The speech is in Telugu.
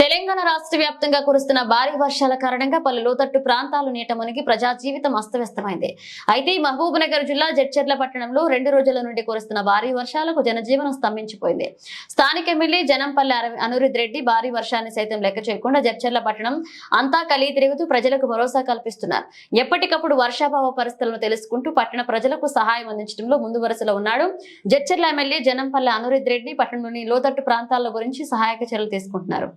తెలంగాణ రాష్ట్ర వ్యాప్తంగా కురుస్తున్న భారీ వర్షాల కారణంగా పలు లోతట్టు ప్రాంతాలు నీట మునిగి ప్రజా జీవితం అస్తవ్యస్తమైంది. అయితే మహబూబ్ నగర్ జిల్లా జడ్చర్ల పట్టణంలో రెండు రోజుల నుండి కురుస్తున్న భారీ వర్షాలకు జనజీవనం స్తంభించిపోయింది. స్థానిక ఎమ్మెల్యే జనంపల్లి అనురుద్ రెడ్డి భారీ వర్షాన్ని సైతం లెక్క చేయకుండా జడ్చర్ల పట్టణం అంతా కలిగి తిరుగుతూ ప్రజలకు భరోసా కల్పిస్తున్నారు. ఎప్పటికప్పుడు వర్షాభావ పరిస్థితులను తెలుసుకుంటూ పట్టణ ప్రజలకు సహాయం అందించడంలో ముందు వరుసలో ఉన్నాడు జడ్చర్ల ఎమ్మెల్యే జనంపల్లి అనురుద్ రెడ్డి. పట్టణంలోని లోతట్టు ప్రాంతాల గురించి సహాయక చర్యలు తీసుకుంటున్నారు.